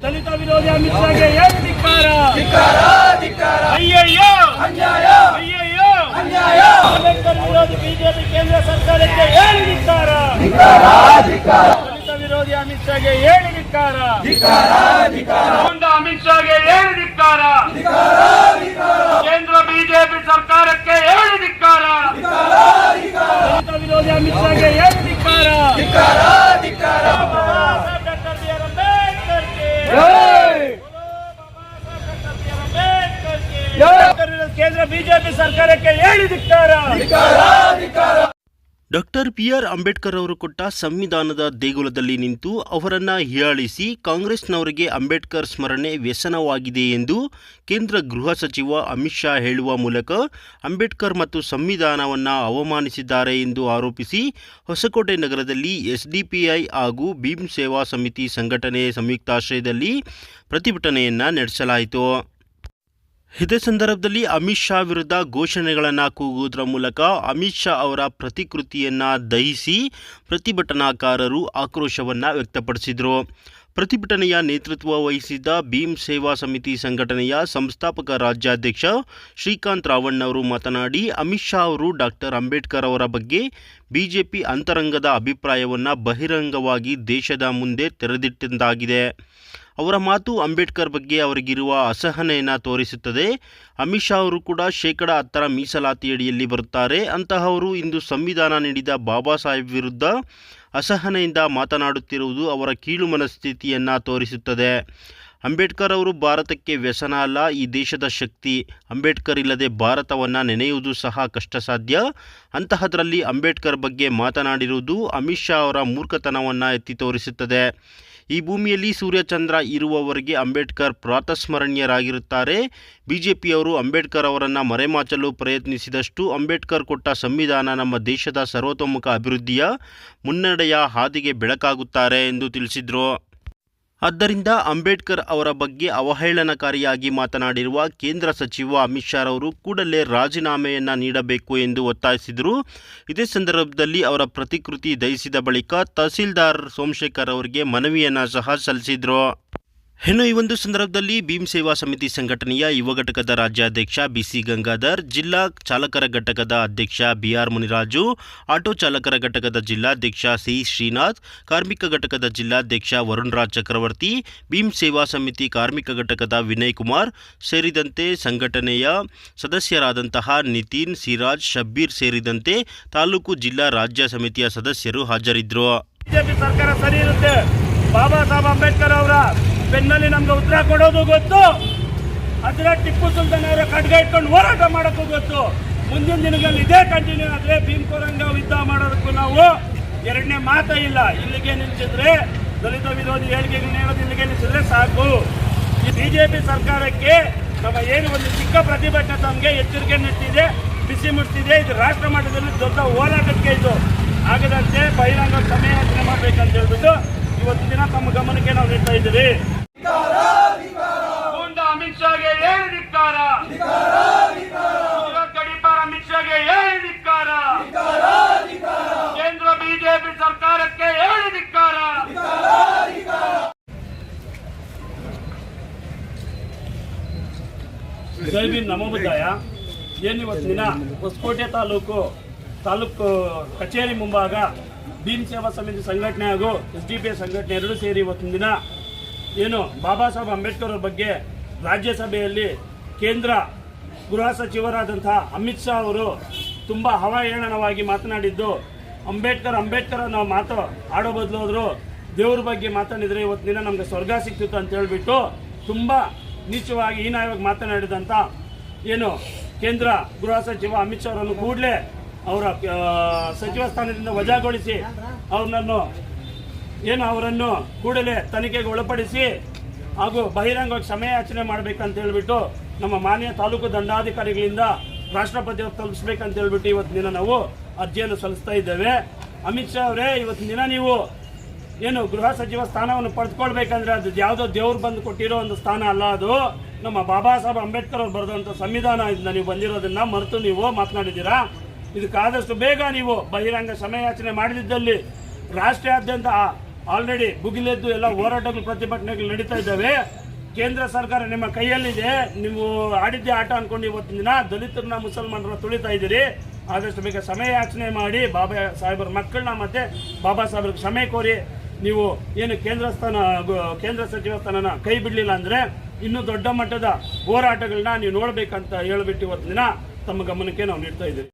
ದಲಿತ ವಿರೋಧಿ ಅಮಿತ್ ಶಾಗೆ ಏನು ಧಿಕ್ಕಾರ? ಅಯ್ಯಯ್ಯೋ! ಅಯ್ಯಯ್ಯೋ! ಅಂಬೇಡ್ಕರ್ ವಿರೋಧಿ ಬಿಜೆಪಿ ಕೇಂದ್ರ ಸರ್ಕಾರಕ್ಕೆ ಏನು ಧಿಕ್ಕಾರ? ದಲಿತ ವಿರೋಧಿ ಅಮಿತ್ ಶಾಗೆ ಏನು ಧಿಕ್ಕಾರ? ಮುಂದ ಅಮಿತ್ ಶಾಗೆ ಏನು ಧಿಕ್ಕಾರ ಕೇಂದ್ರ ಬಿಜೆಪಿ ಸರ್ಕಾರಕ್ಕೆ ಏನು ಧಿಕ್ಕಾರ ದಲಿತ ವಿರೋಧಿ ಅಮಿತ್ ಶಾಗೆ ಏನು ಧಿಕ್ಕಾರ Baba Saheb doctor B R ಅಂಬೇಡ್ಕರ್ಗೆ BJP ಸರ್ಕಾರಕ್ಕೆ ಹೇಳಿದಿಕ್ಕಾರ ಡಾಕ್ಟರ್ ಬಿ ಆರ್ ಅಂಬೇಡ್ಕರ್ ಅವರು ಕೊಟ್ಟ ಸಂವಿಧಾನದ ದೇಗುಲದಲ್ಲಿ ನಿಂತು ಅವರನ್ನು ಹೀಯಾಳಿಸಿ ಕಾಂಗ್ರೆಸ್ನವರಿಗೆ ಅಂಬೇಡ್ಕರ್ ಸ್ಮರಣೆ ವ್ಯಸನವಾಗಿದೆ ಎಂದು ಕೇಂದ್ರ ಗೃಹ ಸಚಿವ ಅಮಿತ್ ಶಾ ಹೇಳುವ ಮೂಲಕ ಅಂಬೇಡ್ಕರ್ ಮತ್ತು ಸಂವಿಧಾನವನ್ನು ಅವಮಾನಿಸಿದ್ದಾರೆ ಎಂದು ಆರೋಪಿಸಿ ಹೊಸಕೋಟೆ ನಗರದಲ್ಲಿ ಎಸ್ಡಿಪಿಐ ಹಾಗೂ ಭೀಮ್ ಸೇವಾ ಸಮಿತಿ ಸಂಘಟನೆ ಸಂಯುಕ್ತಾಶ್ರಯದಲ್ಲಿ ಪ್ರತಿಭಟನೆಯನ್ನು ನಡೆಸಲಾಯಿತು. ಇದೇ ಸಂದರ್ಭದಲ್ಲಿ ಅಮಿತ್ ಶಾ ವಿರುದ್ಧ ಘೋಷಣೆಗಳನ್ನು ಕೂಗುವುದರ ಮೂಲಕ ಅಮಿತ್ ಶಾ ಅವರ ಪ್ರತಿಕೃತಿಯನ್ನು ದಹಿಸಿ ಪ್ರತಿಭಟನಾಕಾರರು ಆಕ್ರೋಶವನ್ನು ವ್ಯಕ್ತಪಡಿಸಿದರು. ಪ್ರತಿಭಟನೆಯ ನೇತೃತ್ವ ವಹಿಸಿದ್ದ ಭೀಮ್ ಸೇವಾ ಸಮಿತಿ ಸಂಘಟನೆಯ ಸಂಸ್ಥಾಪಕ ರಾಜ್ಯಾಧ್ಯಕ್ಷ ಶ್ರೀಕಾಂತ್ ರಾವಣ್ ಅವರು ಮಾತನಾಡಿ, ಅಮಿತ್ ಶಾ ಅವರು ಡಾಕ್ಟರ್ ಅಂಬೇಡ್ಕರ್ ಅವರ ಬಗ್ಗೆ ಬಿಜೆಪಿ ಅಂತರಂಗದ ಅಭಿಪ್ರಾಯವನ್ನು ಬಹಿರಂಗವಾಗಿ ದೇಶದ ಮುಂದೆ ತೆರೆದಿಟ್ಟಂತಾಗಿದೆ ಅವರ ಮಾತು ಅಂಬೇಡ್ಕರ್ ಬಗ್ಗೆ ಅವರಿಗಿರುವ ಅಸಹನೆಯನ್ನು ತೋರಿಸುತ್ತದೆ. ಅಮಿತ್ ಶಾ ಅವರು ಕೂಡ ಶೇಕಡ ಹತ್ತರ ಮೀಸಲಾತಿಯಡಿಯಲ್ಲಿ ಬರುತ್ತಾರೆ. ಅಂತಹವರು ಇಂದು ಸಂವಿಧಾನ ನೀಡಿದ ಬಾಬಾ ಸಾಹೇಬ್ ವಿರುದ್ಧ ಅಸಹನೆಯಿಂದ ಮಾತನಾಡುತ್ತಿರುವುದು ಅವರ ಕೀಳು ಮನಸ್ಥಿತಿಯನ್ನು ತೋರಿಸುತ್ತದೆ. ಅಂಬೇಡ್ಕರ್ ಅವರು ಭಾರತಕ್ಕೆ ವ್ಯಸನ ಅಲ್ಲ, ಈ ದೇಶದ ಶಕ್ತಿ. ಅಂಬೇಡ್ಕರ್ ಇಲ್ಲದೆ ಭಾರತವನ್ನು ನೆನೆಯುವುದು ಸಹ ಕಷ್ಟ ಸಾಧ್ಯ ಅಂತಹದರಲ್ಲಿ ಅಂಬೇಡ್ಕರ್ ಬಗ್ಗೆ ಮಾತನಾಡಿರುವುದು ಅಮಿತ್ ಶಾ ಅವರ ಮೂರ್ಖತನವನ್ನು ಎತ್ತಿ ತೋರಿಸುತ್ತದೆ. ಈ ಭೂಮಿಯಲ್ಲಿ ಸೂರ್ಯಚಂದ್ರ ಇರುವವರೆಗೆ ಅಂಬೇಡ್ಕರ್ ಪ್ರಾತಸ್ಮರಣೀಯರಾಗಿರುತ್ತಾರೆ. ಬಿಜೆಪಿಯವರು ಅಂಬೇಡ್ಕರ್ ಅವರನ್ನು ಮರೆಮಾಚಲು ಪ್ರಯತ್ನಿಸಿದಷ್ಟು ಅಂಬೇಡ್ಕರ್ ಕೊಟ್ಟ ಸಂವಿಧಾನ ನಮ್ಮ ದೇಶದ ಸರ್ವತೋಮುಖ ಅಭಿವೃದ್ಧಿಯ ಮುನ್ನಡೆಯ ಹಾದಿಗೆ ಬೆಳಕಾಗುತ್ತಾರೆ ಎಂದು ತಿಳಿಸಿದರು. ಆದ್ದರಿಂದ ಅಂಬೇಡ್ಕರ್ ಅವರ ಬಗ್ಗೆ ಅವಹೇಳನಕಾರಿಯಾಗಿ ಮಾತನಾಡಿರುವ ಕೇಂದ್ರ ಸಚಿವ ಅಮಿತ್ ಶಾ ಅವರು ಕೂಡಲೇ ರಾಜೀನಾಮೆಯನ್ನು ನೀಡಬೇಕು ಎಂದು ಒತ್ತಾಯಿಸಿದರು. ಇದೇ ಸಂದರ್ಭದಲ್ಲಿ ಅವರ ಪ್ರತಿಕೃತಿ ದಯಿಸಿದ ಬಳಿಕ ತಹಸೀಲ್ದಾರ್ ಸೋಮಶೇಖರ್ ಅವರಿಗೆ ಮನವಿಯನ್ನು ಸಹ ಸಲ್ಲಿಸಿದರು. ಇನ್ನು ಈ ಒಂದು ಸಂದರ್ಭದಲ್ಲಿ ಭೀಮ್ ಸೇವಾ ಸಮಿತಿ ಸಂಘಟನೆಯ ಯುವ ಘಟಕದ ರಾಜ್ಯಾಧ್ಯಕ್ಷ ಬಿಸಿ ಗಂಗಾಧರ್, ಜಿಲ್ಲಾ ಚಾಲಕರ ಘಟಕದ ಅಧ್ಯಕ್ಷ ಬಿಆರ್ ಮುನಿರಾಜು, ಆಟೋ ಚಾಲಕರ ಘಟಕದ ಜಿಲ್ಲಾಧ್ಯಕ್ಷ ಸಿ ಶ್ರೀನಾಥ್, ಕಾರ್ಮಿಕ ಘಟಕದ ಜಿಲ್ಲಾಧ್ಯಕ್ಷ ವರುಣ್ ರಾಜ್ ಚಕ್ರವರ್ತಿ, ಭೀಮ್ ಸೇವಾ ಸಮಿತಿ ಕಾರ್ಮಿಕ ಘಟಕದ ವಿನಯ್ ಕುಮಾರ್ ಸೇರಿದಂತೆ ಸಂಘಟನೆಯ ಸದಸ್ಯರಾದಂತಹ ನಿತಿನ್, ಸಿರಾಜ್, ಶಬ್ಬೀರ್ ಸೇರಿದಂತೆ ತಾಲೂಕು ಜಿಲ್ಲಾ ರಾಜ್ಯ ಸಮಿತಿಯ ಸದಸ್ಯರು ಹಾಜರಿದ್ದರು. ಬಿಜೆಪಿ ಸರ್ಕಾರ ಸರಿ ಬಾಬಾ ಸಾಹೇಬ್ ಅಂಬೇಡ್ಕರ್ ಅವರ ಬೆನ್ನಲ್ಲಿ ನಮ್ಗೆ ಉತ್ತರ ಕೊಡೋದು ಗೊತ್ತು. ಅದರ ಟಿಪ್ಪು ಸುಲ್ತಾನ್ ಅವರ ಖಡ್ಗ ಇಟ್ಕೊಂಡು ಹೋರಾಟ ಮಾಡೋಕ್ಕೂ ಗೊತ್ತು. ಮುಂದಿನ ದಿನಗಳಲ್ಲಿ ಇದೇ ಕಂಟಿನ್ಯೂ ಆದರೆ ಭೀಮಕೋರಂಗ ಯುದ್ಧ ಮಾಡೋದಕ್ಕೂ ನಾವು ಎರಡನೇ ಮಾತ ಇಲ್ಲ. ಇಲ್ಲಿಗೆ ನಿಲ್ಸಿದ್ರೆ ದಲಿತ ವಿರೋಧಿ ಹೇಳಿಕೆಗಳನ್ನ ಹೇಳೋದು ಇಲ್ಲಿಗೆ ನಿಲ್ಲಿಸಿದ್ರೆ ಸಾಕು. ಈ ಬಿಜೆಪಿ ಸರ್ಕಾರಕ್ಕೆ ನಮ್ಮ ಏನು ಒಂದು ಚಿಕ್ಕ ಪ್ರತಿಭಟನೆ ತಮಗೆ ಎಚ್ಚರಿಕೆ ನೀಡ್ತಿದೆ, ಬಿಸಿ ಮುಟ್ಟಿದೆ ಇದು ರಾಷ್ಟ್ರ ಮಟ್ಟದಲ್ಲಿ ದೊಡ್ಡ ಹೋರಾಟಕ್ಕೆ ಇದು ಆಗದಂತೆ ಬಹಿರಂಗ ಸಮಯ ಯಾಚನೆ ಮಾಡ್ಬೇಕಂತ ಹೇಳ್ಬಿಟ್ಟು ಇವತ್ತು ದಿನ ತಮ್ಮ ಗಮನಕ್ಕೆ ನಾವು ನೀಡ್ತಾ ಇದ್ದೀವಿ. ಗೂಂಡ ಅಮಿತ್ ಶಾಗೆ ಏನು ಧಿಕ್ಕಾರ ಧಿಕಾರ ಗಡೀಪಾರ್ ಅಮಿತ್ ಶಾಗೆ ಏನು ಧಿಕ್ಕಾರ ಕೇಂದ್ರ ಬಿಜೆಪಿ ಸರ್ಕಾರಕ್ಕೆ ಏನು ಧಿಕ್ಕಾರ ಜೈ ಭೀಮ್ ನಮೋ ಬುದ್ಧಾಯ. ಏನು ಇವತ್ತು ದಿನ? ಹೊಸಕೋಟೆ ತಾಲೂಕು ತಾಲೂಕು ಕಚೇರಿ ಮುಂಭಾಗ ಭೀಮ್ ಸೇವಾ ಸಮಿತಿ ಸಂಘಟನೆ ಹಾಗೂ ಎಸ್ ಡಿ ಪಿ ಸಂಘಟನೆ ಎರಡೂ ಸೇರಿ ಇವತ್ತಿನ ದಿನ. ಏನು ಬಾಬಾ ಸಾಹೇಬ್ ಅಂಬೇಡ್ಕರ್ ಅವ್ರ ಬಗ್ಗೆ ರಾಜ್ಯಸಭೆಯಲ್ಲಿ ಕೇಂದ್ರ ಗೃಹ ಸಚಿವರಾದಂಥ ಅಮಿತ್ ಶಾ ಅವರು ತುಂಬ ಹವಾಹೇಳನವಾಗಿ ಮಾತನಾಡಿದ್ದು, ಅಂಬೇಡ್ಕರ್ ಅಂಬೇಡ್ಕರ್ ನಾವು ಮಾತು ಆಡೋ ಬದಲು ದೇವ್ರ ಬಗ್ಗೆ ಮಾತಾಡಿದರೆ ಇವತ್ತು ದಿನ ನಮಗೆ ಸ್ವರ್ಗ ಸಿಕ್ತಿತ್ತು ಅಂತ ಹೇಳ್ಬಿಟ್ಟು ತುಂಬ ನೀಚವಾಗಿ ಹೀನಾಯವಾಗಿ ಮಾತನಾಡಿದಂಥ ಏನು ಕೇಂದ್ರ ಗೃಹ ಸಚಿವ ಅಮಿತ್ ಶಾ ಅವರನ್ನು ಕೂಡಲೇ ಅವರ ಸಚಿವ ಸ್ಥಾನದಿಂದ ವಜಾಗೊಳಿಸಿ ಅವ್ರನ್ನನ್ನು ಏನು ಅವರನ್ನು ಕೂಡಲೇ ತನಿಖೆಗೆ ಒಳಪಡಿಸಿ ಹಾಗೂ ಬಹಿರಂಗವಾಗಿ ಕ್ಷಮೆಯಾಚನೆ ಮಾಡಬೇಕಂತ ಹೇಳ್ಬಿಟ್ಟು ನಮ್ಮ ಮಾನ್ಯ ತಾಲೂಕು ದಂಡಾಧಿಕಾರಿಗಳಿಂದ ರಾಷ್ಟ್ರಪತಿ ಅವರು ತಲುಪಿಸ್ಬೇಕಂತ ಹೇಳ್ಬಿಟ್ಟು ಇವತ್ತು ದಿನ ನಾವು ಅರ್ಜಿಯನ್ನು ಸಲ್ಲಿಸ್ತಾ ಇದ್ದೇವೆ. ಅಮಿತ್ ಶಾ ಅವರೇ, ಇವತ್ತು ದಿನ ನೀವು ಏನು ಗೃಹ ಸಚಿವ ಸ್ಥಾನವನ್ನು ಪಡೆದುಕೊಳ್ಬೇಕಂದ್ರೆ ಅದು ಯಾವುದೋ ದೇವ್ರು ಬಂದು ಕೊಟ್ಟಿರೋ ಒಂದು ಸ್ಥಾನ ಅಲ್ಲ ಅದು. ನಮ್ಮ ಬಾಬಾ ಸಾಹೇಬ್ ಅಂಬೇಡ್ಕರ್ ಅವ್ರು ಬರೆದಂಥ ಸಂವಿಧಾನದಿಂದ ನೀವು ಬಂದಿರೋದನ್ನ ಮರೆತು ನೀವು ಮಾತನಾಡಿದ್ದೀರಾ? ಇದಕ್ಕಾದಷ್ಟು ಬೇಗ ನೀವು ಬಹಿರಂಗ ಕ್ಷಮೆಯಾಚನೆ ಮಾಡದಿದ್ದಲ್ಲಿ ರಾಷ್ಟ್ರಾದ್ಯಂತ ಆಲ್ರೆಡಿ ಭುಗಿಲೆದ್ದು ಎಲ್ಲ ಹೋರಾಟಗಳು ಪ್ರತಿಭಟನೆಗಳು ನಡೀತಾ ಇದ್ದಾವೆ. ಕೇಂದ್ರ ಸರ್ಕಾರ ನಿಮ್ಮ ಕೈಯಲ್ಲಿದೆ. ನೀವು ಆಡಿದ್ದೆ ಆಟ ಅನ್ಕೊಂಡು ಇವತ್ತಿನ ದಿನ ದಲಿತರನ್ನ ಮುಸಲ್ಮಾನರನ್ನ ತುಳಿತಾ ಇದ್ದೀರಿ. ಆದಷ್ಟು ಬೇಗ ಸಮಯ ಯಾಚನೆ ಮಾಡಿ ಬಾಬಾ ಸಾಹೇಬರ ಮಕ್ಕಳನ್ನ ಮತ್ತೆ ಬಾಬಾ ಸಾಹೇಬ್ರ ಕ್ಷಮೆ ಕೋರಿ ನೀವು ಏನು ಕೇಂದ್ರ ಸ್ಥಾನ ಕೇಂದ್ರ ಸಚಿವ ಸ್ಥಾನನ ಕೈ ಬಿಡಲಿಲ್ಲ ಅಂದ್ರೆ ಇನ್ನೂ ದೊಡ್ಡ ಮಟ್ಟದ ಹೋರಾಟಗಳನ್ನ ನೀವು ನೋಡಬೇಕಂತ ಹೇಳ್ಬಿಟ್ಟು ಇವತ್ತಿನ ದಿನ ತಮ್ಮ ಗಮನಕ್ಕೆ ನಾವು ನೀಡ್ತಾ ಇದ್ದೀವಿ.